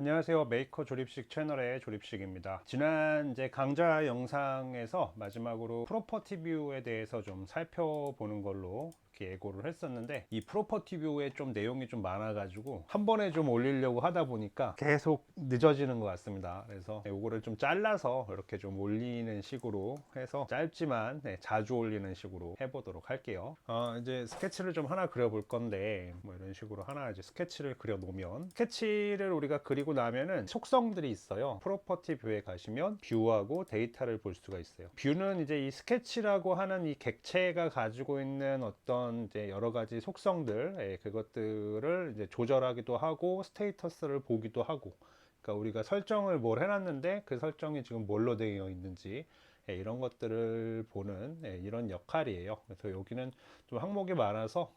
안녕하세요. 메이커 조립식 채널의 조립식입니다. 지난 이제 강좌 영상에서 마지막으로 프로퍼티 뷰에 대해서 좀 살펴보는 걸로 이렇게 예고를 했었는데 이 프로퍼티 뷰에 좀 내용이 좀 많아가지고 한 번에 좀 올리려고 하다 보니까 계속 늦어지는 것 같습니다. 그래서 이거를 좀 잘라서 이렇게 좀 올리는 식으로 해서 짧지만 네, 자주 올리는 식으로 해보도록 할게요. 어, 이제 스케치를 좀 하나 그려볼 건데 뭐 이런 식으로 하나 이제 스케치를 그려 놓으면 스케치를 우리가 그리고 나면은 속성들이 있어요. 프로퍼티 뷰에 가시면 뷰하고 데이터를 볼 수가 있어요. 뷰는 이제 이 스케치라고 하는 이 객체가 가지고 있는 어떤 이제 여러 가지 속성들 예, 그것들을 이제 조절하기도 하고 스테이터스를 보기도 하고 그러니까 우리가 설정을 뭘 해놨는데 그 설정이 지금 뭘로 되어 있는지 예, 이런 것들을 보는 예, 이런 역할이에요. 그래서 여기는 좀 항목이 많아서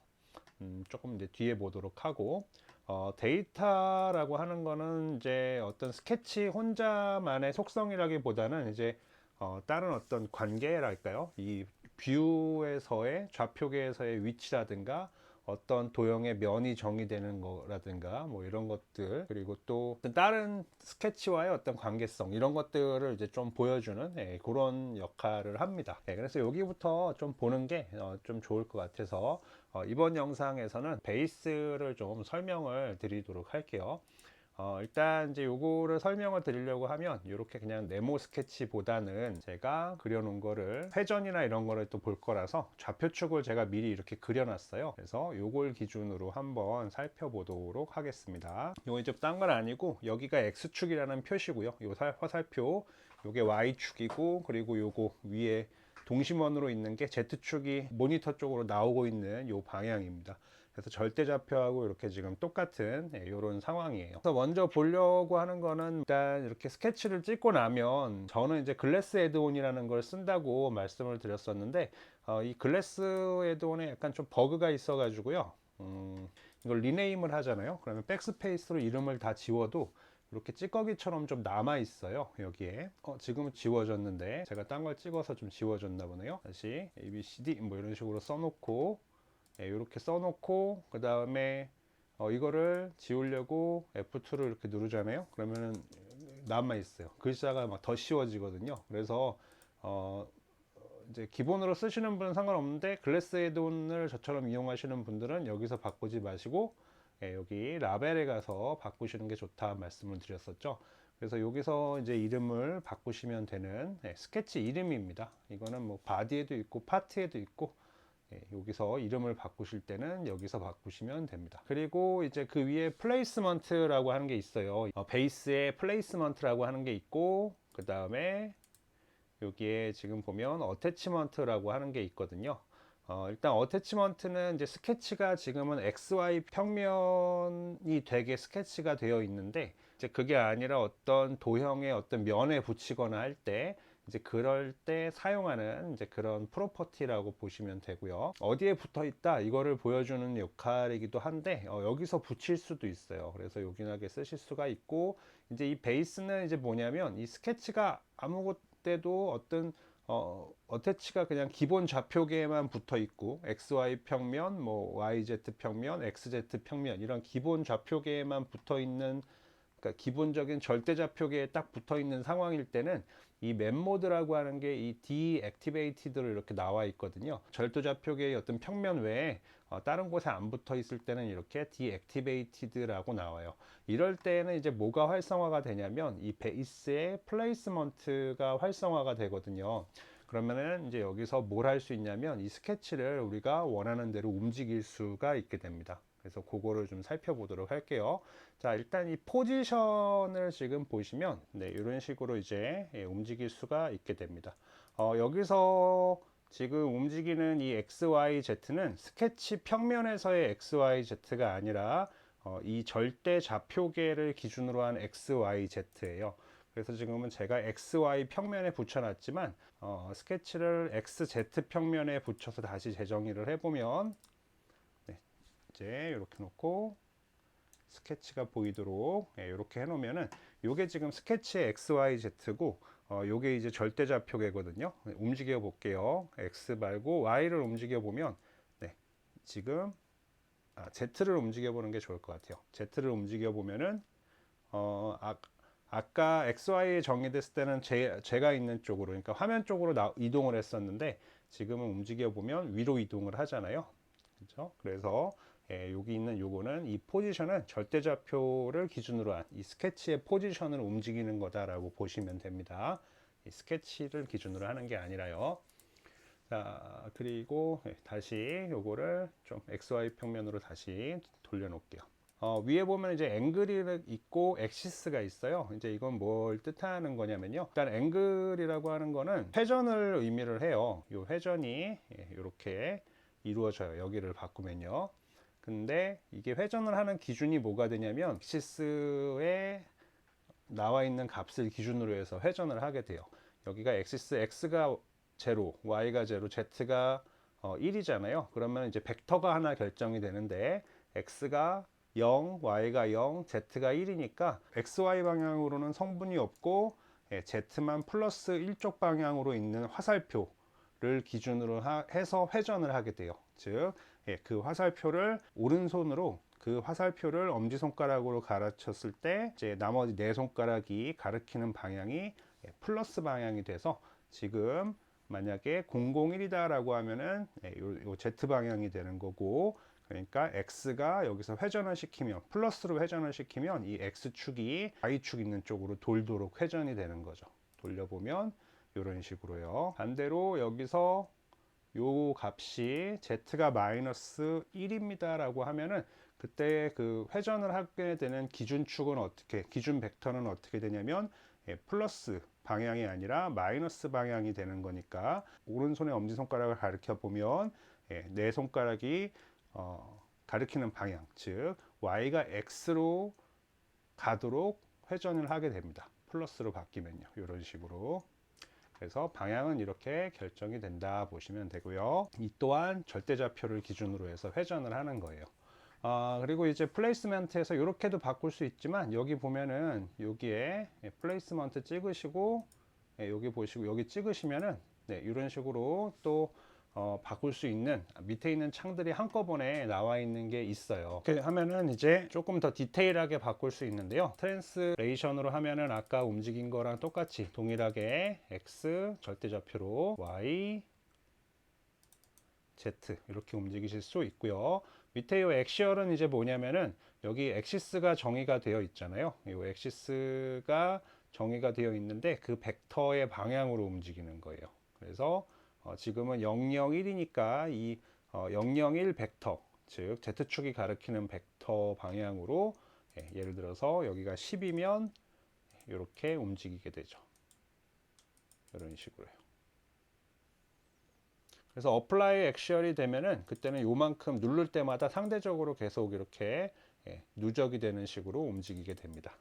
음, 조금 이제 뒤에 보도록 하고 어, 데이터라고 하는 거는 이제 어떤 스케치 혼자만의 속성이라기보다는 이제 어, 다른 어떤 관계랄까요? 이 뷰에서의 좌표계에서의 위치라든가 어떤 도형의 면이 정의되는 거라든가 뭐 이런 것들 그리고 또 다른 스케치와의 어떤 관계성 이런 것들을 이제 좀 보여주는 예, 그런 역할을 합니다. 예, 그래서 여기부터 좀 보는 게좀 좋을 것 같아서 어, 이번 영상에서는 베이스를 좀 설명을 드리도록 할게요. 어, 일단 이제 요거를 설명을 드리려고 하면 이렇게 그냥 네모 스케치보다는 제가 그려놓은 거를 회전이나 이런 거를 또 볼 거라서 좌표축을 제가 미리 이렇게 그려놨어요. 그래서 요걸 기준으로 한번 살펴보도록 하겠습니다. 요거 이제 딴 건 아니고 여기가 X축이라는 표시고요. 요 살- 화살표 요게 Y축이고 그리고 요거 위에 동심원으로 있는 게 Z축이 모니터 쪽으로 나오고 있는 요 방향입니다. 그래서 절대 좌표하고 이렇게 지금 똑같은 이런 상황이에요. 그래서 먼저 보려고 하는 거는 일단 이렇게 스케치를 찍고 나면 저는 이제 글래스 에드온이라는 걸 쓴다고 말씀을 드렸었는데 어, 이 글래스 에드온에 약간 좀 버그가 있어가지고요. 음, 이걸 리네임을 하잖아요. 그러면 백스페이스로 이름을 다 지워도 이렇게 찌꺼기처럼 좀 남아 있어요 여기에 어, 지금은 지워졌는데 제가 딴 걸 찍어서 좀 지워졌나 보네요 다시 ABCD 뭐 이런 식으로 써놓고 이렇게 써놓고 그 다음에 어, 이거를 지우려고 F2를 이렇게 누르잖아요 그러면은 남아 있어요 글자가 막더 씌워지거든요 그래서 어, 이제 기본으로 쓰시는 분은 상관없는데 글래스 에드온을 저처럼 이용하시는 분들은 여기서 바꾸지 마시고 예, 여기 라벨에 가서 바꾸시는 게 좋다 말씀을 드렸었죠. 그래서 여기서 이제 이름을 바꾸시면 되는 예, 스케치 이름입니다. 이거는 뭐 바디에도 있고 파트에도 있고 예, 여기서 이름을 바꾸실 때는 여기서 바꾸시면 됩니다. 그리고 이제 그 위에 플레이스먼트라고 하는 게 있어요. 어, 베이스에 플레이스먼트라고 하는 게 있고 그 다음에 여기에 지금 보면 어태치먼트라고 하는 게 있거든요. 어, 일단 어태치먼트는 이제 스케치가 지금은 XY 평면이 되게 스케치가 되어 있는데 이제 그게 아니라 어떤 도형의 어떤 면에 붙이거나 할때 이제 그럴 때 사용하는 이제 그런 프로퍼티라고 보시면 되고요. 어디에 붙어 있다 이거를 보여주는 역할이기도 한데 어, 여기서 붙일 수도 있어요. 그래서 요긴하게 쓰실 수가 있고 이제 이 베이스는 이제 뭐냐면 이 스케치가 아무 때도 어떤 어, 어태치가 그냥 기본 좌표계에만 붙어 있고 XY 평면, 뭐 YZ 평면, XZ 평면 이런 기본 좌표계에만 붙어 있는 그러니까 기본적인 절대 좌표계에 딱 붙어 있는 상황일 때는 이 맵모드라고 하는 게 이 deactivated로 이렇게 나와 있거든요. 절대 좌표계의 어떤 평면 외에 어, 다른 곳에 안 붙어 있을 때는 이렇게 deactivated라고 나와요. 이럴 때는 이제 뭐가 활성화가 되냐면 이 베이스의 플레이스먼트가 활성화가 되거든요. 그러면은 이제 여기서 뭘 할 수 있냐면 이 스케치를 우리가 원하는 대로 움직일 수가 있게 됩니다. 그래서 그거를 좀 살펴보도록 할게요. 자, 일단 이 포지션을 지금 보시면, 네, 이런 식으로 이제 예, 움직일 수가 있게 됩니다. 어, 여기서 지금 움직이는 이 XYZ는 스케치 평면에서의 XYZ가 아니라 어, 이 절대 좌표계를 기준으로 한 XYZ예요. 그래서 지금은 제가 XY 평면에 붙여놨지만 어, 스케치를 XZ 평면에 붙여서 다시 재정의를 해보면 이제 이렇게 놓고 스케치가 보이도록 예, 이렇게 해놓으면은 요게 지금 스케치의 XYZ고 어, 요게 이제 절대 좌표계거든요. 네, 움직여 볼게요. X 말고 Y를 움직여 보면 네, 지금 아, Z를 움직여 보는 게 좋을 것 같아요. Z를 움직여 보면은 어, 아, 아까 XY에 정의됐을 때는 제, 제가 있는 쪽으로 그러니까 화면 쪽으로 나- 이동을 했었는데 지금은 움직여 보면 위로 이동을 하잖아요. 그렇죠? 그래서 예, 여기 있는 요거는 이 포지션은 절대좌표를 기준으로 한 이 스케치의 포지션을 움직이는 거다라고 보시면 됩니다. 이 스케치를 기준으로 하는 게 아니라요. 자, 그리고 예, 다시 요거를 좀 XY 평면으로 다시 돌려놓을게요. 어, 위에 보면 이제 앵글이 있고 엑시스가 있어요. 이제 이건 뭘 뜻하는 거냐면요. 일단 앵글이라고 하는 거는 회전을 의미를 해요. 요 회전이 이렇게 이루어져요. 여기를 바꾸면요. 근데 이게 회전을 하는 기준이 뭐가 되냐면 엑시스에 나와 있는 값을 기준으로 해서 회전을 하게 돼요. 여기가 엑시스 x가 제로, y가 제로, z가 어, 1이잖아요. 그러면 이제 벡터가 하나 결정이 되는데 x가 0, y가 0, z가 1이니까 xy 방향으로는 성분이 없고 예, z만 플러스 1쪽 방향으로 있는 화살표를 기준으로 하- 해서 회전을 하게 돼요. 즉, 예, 그 화살표를 오른손으로 그 화살표를 엄지손가락으로 가르쳤을 때 이제 나머지 네 손가락이 가리키는 방향이 예, 플러스 방향이 돼서 지금 만약에 001이다 라고 하면은 예, 요, 요 Z 방향이 되는 거고 그러니까 x가 여기서 회전을 시키면 플러스로 회전을 시키면 이 x축이 y축 있는 쪽으로 돌도록 회전이 되는 거죠. 돌려보면 이런 식으로요. 반대로 여기서 요 값이 z가 마이너스 1입니다 라고 하면은 그때 그 회전을 하게 되는 기준축은 어떻게 기준 벡터는 어떻게 되냐면 예, 플러스 방향이 아니라 마이너스 방향이 되는 거니까 오른손에 엄지손가락을 가리켜 보면 예, 내 손가락이 어, 가리키는 방향 즉 y가 x로 가도록 회전을 하게 됩니다. 플러스로 바뀌면요. 이런 식으로 그래서 방향은 이렇게 결정이 된다 보시면 되고요. 이 또한 절대좌표를 기준으로 해서 회전을 하는 거예요. 아, 그리고 이제 플레이스먼트에서 이렇게도 바꿀 수 있지만 여기 보면은 여기에 예, 플레이스먼트 찍으시고 예, 여기 보시고 여기 찍으시면은 네, 이런 식으로 또 어, 바꿀 수 있는 밑에 있는 창들이 한꺼번에 나와 있는 게 있어요. 이렇게 하면은 이제 조금 더 디테일하게 바꿀 수 있는데요. 트랜스레이션으로 하면은 아까 움직인 거랑 똑같이 동일하게 x 절대좌표로 y z 이렇게 움직이실 수 있고요. 밑에 이 엑시얼은 이제 뭐냐면은 여기 엑시스가 정의가 되어 있잖아요. 이 엑시스가 정의가 되어 있는데 그 벡터의 방향으로 움직이는 거예요. 그래서 어, 지금은 001이니까 이 어, 001 벡터, 즉 Z축이 가리키는 벡터 방향으로 예, 예를 들어서 여기가 10이면 이렇게 움직이게 되죠. 이런 식으로요. 그래서 어플라이 액션이 되면은 그때는 요만큼 누를 때마다 상대적으로 계속 이렇게 예, 누적이 되는 식으로 움직이게 됩니다.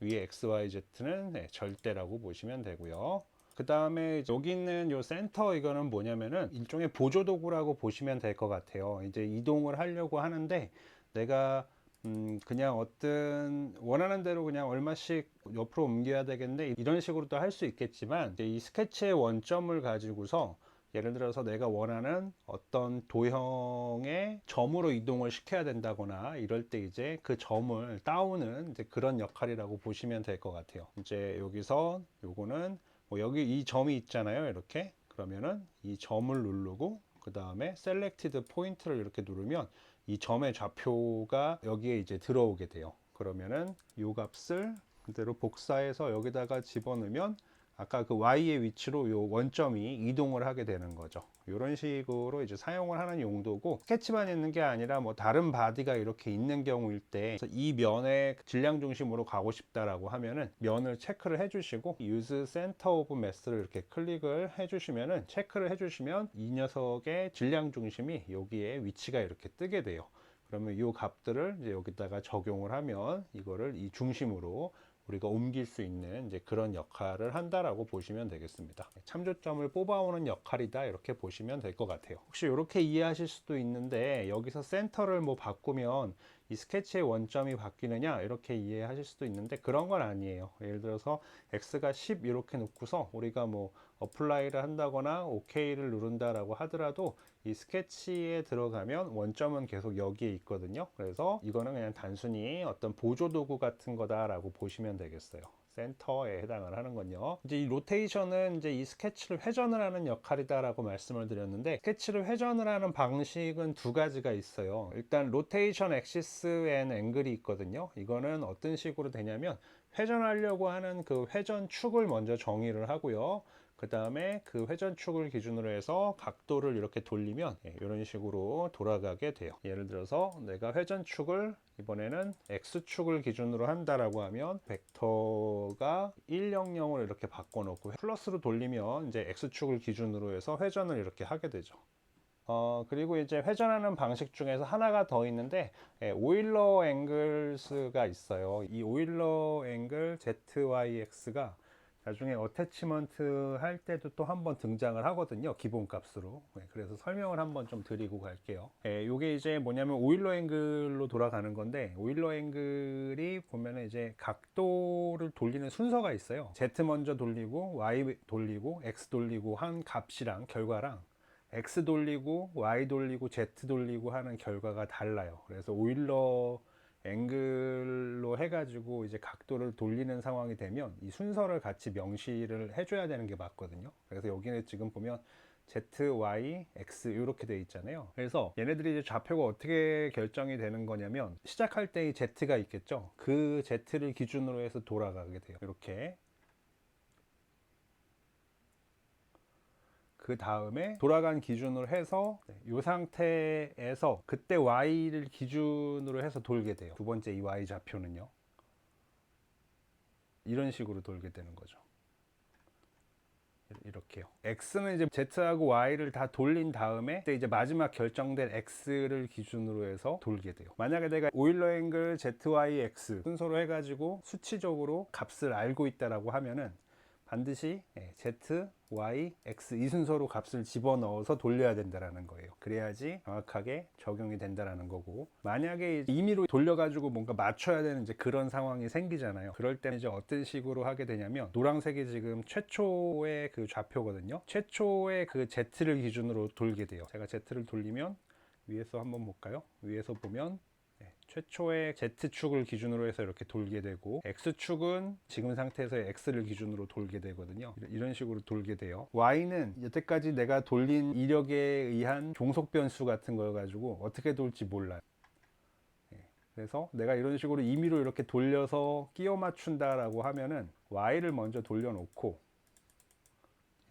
위에 XYZ는 네, 절대라고 보시면 되고요. 그 다음에 여기 있는 요 센터 이거는 뭐냐면은 일종의 보조 도구라고 보시면 될 것 같아요. 이제 이동을 하려고 하는데 내가 음 그냥 어떤 원하는 대로 그냥 얼마씩 옆으로 옮겨야 되겠네 이런 식으로도 할 수 있겠지만 이제 이 스케치의 원점을 가지고서 예를 들어서 내가 원하는 어떤 도형의 점으로 이동을 시켜야 된다거나 이럴 때 이제 그 점을 따오는 그런 역할이라고 보시면 될 것 같아요. 이제 여기서 요거는 뭐 여기 이 점이 있잖아요. 이렇게 그러면은 이 점을 누르고 그 다음에 셀렉티드 포인트를 이렇게 누르면 이 점의 좌표가 여기에 이제 들어오게 돼요. 그러면은 요 값을 그대로 복사해서 여기다가 집어넣으면 아까 그 y의 위치로 요 원점이 이동을 하게 되는 거죠. 이런 식으로 이제 사용을 하는 용도고 스케치만 있는 게 아니라 뭐 다른 바디가 이렇게 있는 경우일 때 이 면의 질량 중심으로 가고 싶다라고 하면은 면을 체크를 해주시고 use center of mass를 이렇게 클릭을 해주시면은 체크를 해주시면 이 녀석의 질량 중심이 여기에 위치가 이렇게 뜨게 돼요. 그러면 이 값들을 이제 여기다가 적용을 하면 이거를 이 중심으로 우리가 옮길 수 있는 이제 그런 역할을 한다라고 보시면 되겠습니다. 참조점을 뽑아오는 역할이다 이렇게 보시면 될 것 같아요. 혹시 이렇게 이해하실 수도 있는데 여기서 센터를 뭐 바꾸면 이 스케치의 원점이 바뀌느냐 이렇게 이해하실 수도 있는데 그런 건 아니에요. 예를 들어서 x가 10 이렇게 놓고서 우리가 뭐 어플라이를 한다거나 OK를 누른다라고 하더라도 이 스케치에 들어가면 원점은 계속 여기에 있거든요. 그래서 이거는 그냥 단순히 어떤 보조 도구 같은 거다라고 보시면 되겠어요. 센터에 해당을 하는 건요. 이제 이 로테이션은 이제 이 스케치를 회전을 하는 역할이다라고 말씀을 드렸는데 스케치를 회전을 하는 방식은 두 가지가 있어요. 일단 로테이션 엑시스 앤 앵글이 있거든요. 이거는 어떤 식으로 되냐면 회전하려고 하는 그 회전 축을 먼저 정의를 하고요. 그 다음에 그 회전축을 기준으로 해서 각도를 이렇게 돌리면 예, 이런 식으로 돌아가게 돼요. 예를 들어서 내가 회전축을 이번에는 X축을 기준으로 한다라고 하면 벡터가 100으로 이렇게 바꿔놓고 플러스로 돌리면 이제 X축을 기준으로 해서 회전을 이렇게 하게 되죠. 어, 그리고 이제 회전하는 방식 중에서 하나가 더 있는데, 예, 오일러 앵글스가 있어요. 이 오일러 앵글 ZYX가 나중에 어태치먼트 할 때도 또 한번 등장을 하거든요. 기본 값으로. 네, 그래서 설명을 한번 좀 드리고 갈게요. 예, 요게 이제 뭐냐면 오일러 앵글로 돌아가는 건데 오일러 앵글이 보면은 이제 각도를 돌리는 순서가 있어요. Z 먼저 돌리고 Y 돌리고 X 돌리고 한 값이랑 결과랑 X 돌리고 Y 돌리고 Z 돌리고 하는 결과가 달라요. 그래서 오일러 앵글로 해가지고 이제 각도를 돌리는 상황이 되면 이 순서를 같이 명시를 해줘야 되는 게 맞거든요. 그래서 여기는 지금 보면 Z, Y, X 이렇게 돼 있잖아요. 그래서 얘네들이 이제 좌표가 어떻게 결정이 되는 거냐면 시작할 때 이 Z가 있겠죠. 그 Z를 기준으로 해서 돌아가게 돼요. 이렇게 그 다음에 돌아간 기준으로 해서 이 상태에서 그때 y를 기준으로 해서 돌게 돼요. 두 번째 이 y 좌표는요. 이런 식으로 돌게 되는 거죠. 이렇게요. x는 이제 z하고 y를 다 돌린 다음에 그때 이제 마지막 결정된 x를 기준으로 해서 돌게 돼요. 만약에 내가 오일러 앵글 zy x 순서로 해가지고 수치적으로 값을 알고 있다라고 하면은 반드시 예, Z, Y, X 이 순서로 값을 집어넣어서 돌려야 된다라는 거예요. 그래야지 정확하게 적용이 된다라는 거고 만약에 임의로 돌려가지고 뭔가 맞춰야 되는 이제 그런 상황이 생기잖아요. 그럴 때 이제 어떤 식으로 하게 되냐면 노란색이 지금 최초의 그 좌표거든요. 최초의 그 Z를 기준으로 돌게 돼요. 제가 Z를 돌리면 위에서 한번 볼까요? 위에서 보면 네, 최초의 Z축을 기준으로 해서 이렇게 돌게 되고 X축은 지금 상태에서 X를 기준으로 돌게 되거든요. 이런 식으로 돌게 돼요. Y는 여태까지 내가 돌린 이력에 의한 종속 변수 같은 거 가지고 어떻게 돌지 몰라요. 네, 그래서 내가 이런 식으로 임의로 이렇게 돌려서 끼워 맞춘다 라고 하면은 Y를 먼저 돌려놓고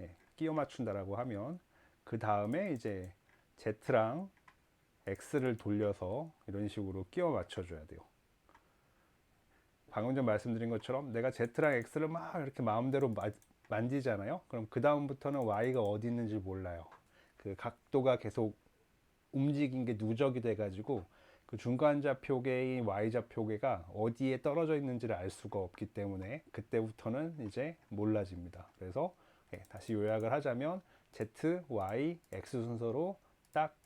예, 끼워 맞춘다 라고 하면 그 다음에 이제 Z랑 X를 돌려서 이런 식으로 끼워 맞춰줘야 돼요. 방금 전 말씀드린 것처럼 내가 Z랑 X를 막 이렇게 마음대로 마, 만지잖아요. 그럼 그 다음부터는 Y가 어디 있는지 몰라요. 그 각도가 계속 움직인 게 누적이 돼가지고 그 중간 좌표계인 Y 좌표계가 어디에 떨어져 있는지를 알 수가 없기 때문에 그때부터는 이제 몰라집니다. 그래서 예, 다시 요약을 하자면 Z, Y, X 순서로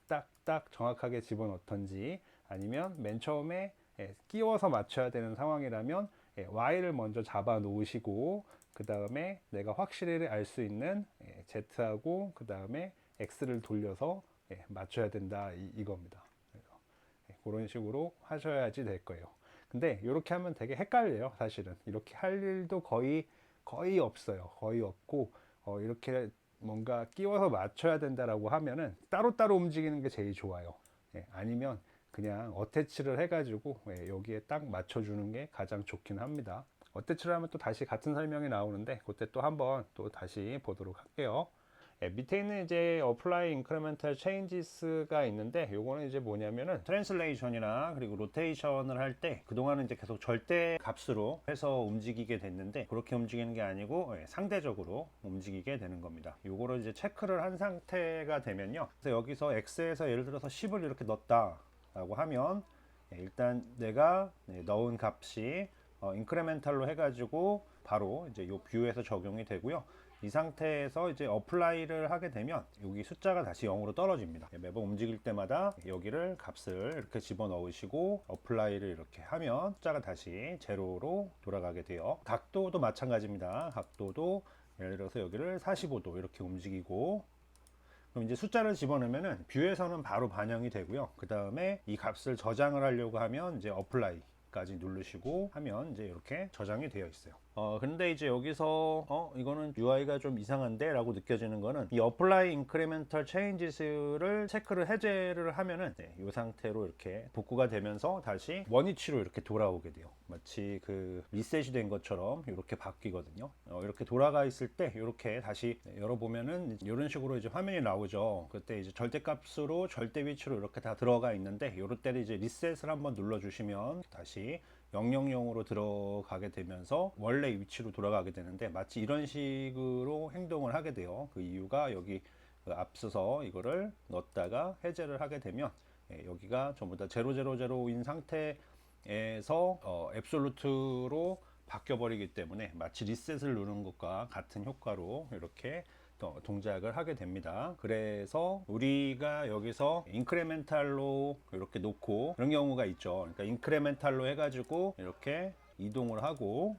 딱 딱딱 정확하게 집어넣던지 아니면 맨 처음에 예, 끼워서 맞춰야 되는 상황이라면 예, Y를 먼저 잡아 놓으시고 그 다음에 내가 확실히 알 수 있는 예, Z하고 그 다음에 X를 돌려서 예, 맞춰야 된다 이, 겁니다 그런 식으로 하셔야지 될 거예요. 근데 이렇게 하면 되게 헷갈려요. 사실은 이렇게 할 일도 거의 거의 없어요. 거의 없고 어, 이렇게 뭔가 끼워서 맞춰야 된다라고 하면은 따로따로 움직이는 게 제일 좋아요. 예, 아니면 그냥 어태치를 해가지고 예, 여기에 딱 맞춰주는 게 가장 좋긴 합니다. 어태치를 하면 또 다시 같은 설명이 나오는데 그때 또 한번 또 다시 보도록 할게요. 예, 밑에 있는 이제 apply incremental changes가 있는데 요거는 이제 뭐냐면은 translation이나 그리고 rotation을 할 때 그동안은 이제 계속 절대 값으로 해서 움직이게 됐는데 그렇게 움직이는 게 아니고 예, 상대적으로 움직이게 되는 겁니다. 요거를 이제 체크를 한 상태가 되면요. 그래서 여기서 x에서 예를 들어서 10을 이렇게 넣었다 라고 하면 예, 일단 내가 네, 넣은 값이 어, 인크레멘탈로 해가지고 바로 이제 요 뷰에서 적용이 되고요. 이 상태에서 이제 어플라이를 하게 되면 여기 숫자가 다시 0으로 떨어집니다. 매번 움직일 때마다 여기를 값을 이렇게 집어 넣으시고 어플라이를 이렇게 하면 숫자가 다시 제로로 돌아가게 돼요. 각도도 마찬가지입니다. 각도도 예를 들어서 여기를 45도 이렇게 움직이고 그럼 이제 숫자를 집어넣으면은 뷰에서는 바로 반영이 되고요. 그 다음에 이 값을 저장을 하려고 하면 이제 어플라이 까지 누르시고 하면 이제 이렇게 저장이 되어 있어요. 어 근데 이제 여기서 어 이거는 UI가 좀 이상한데 라고 느껴지는 거는 이 apply incremental changes를 체크를 해제를 하면은 네, 이 상태로 이렇게 복구가 되면서 다시 원위치로 이렇게 돌아오게 돼요. 마치 그 리셋이 된 것처럼 이렇게 바뀌거든요. 어, 이렇게 돌아가 있을 때 이렇게 다시 열어보면은 이런 식으로 이제 화면이 나오죠. 그때 이제 절대값으로 절대 위치로 이렇게 다 들어가 있는데 이럴 때는 이제 리셋을 한번 눌러 주시면 다시 000으로 들어가게 되면서 원래 위치로 돌아가게 되는데 마치 이런 식으로 행동을 하게 돼요. 그 이유가 여기 그 앞서서 이거를 넣었다가 해제를 하게 되면 예, 여기가 전부 다 0000인 상태에서 어, 앱솔루트로 바뀌어 버리기 때문에 마치 리셋을 누르는 것과 같은 효과로 이렇게 또 동작을 하게 됩니다. 그래서 우리가 여기서 인크레멘탈로 이렇게 놓고 그런 경우가 있죠. 그러니까 인크레멘탈로 해가지고 이렇게 이동을 하고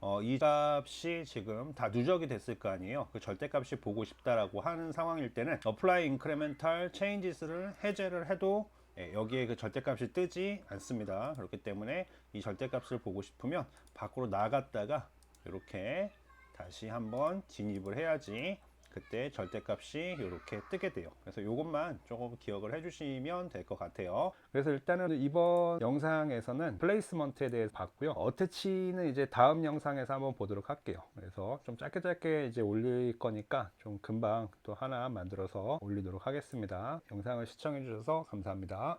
어, 이 값이 지금 다 누적이 됐을 거 아니에요. 그 절대값이 보고 싶다라고 하는 상황일 때는 apply incremental changes를 해제를 해도 예, 여기에 그 절대값이 뜨지 않습니다. 그렇기 때문에 이 절대값을 보고 싶으면 밖으로 나갔다가 이렇게 다시 한번 진입을 해야지 그때 절대값이 이렇게 뜨게 돼요. 그래서 이것만 조금 기억을 해주시면 될 것 같아요. 그래서 일단은 이번 영상에서는 플레이스먼트에 대해서 봤고요. 어태치는 이제 다음 영상에서 한번 보도록 할게요. 그래서 좀 짧게 짧게 이제 올릴 거니까 좀 금방 또 하나 만들어서 올리도록 하겠습니다. 영상을 시청해 주셔서 감사합니다.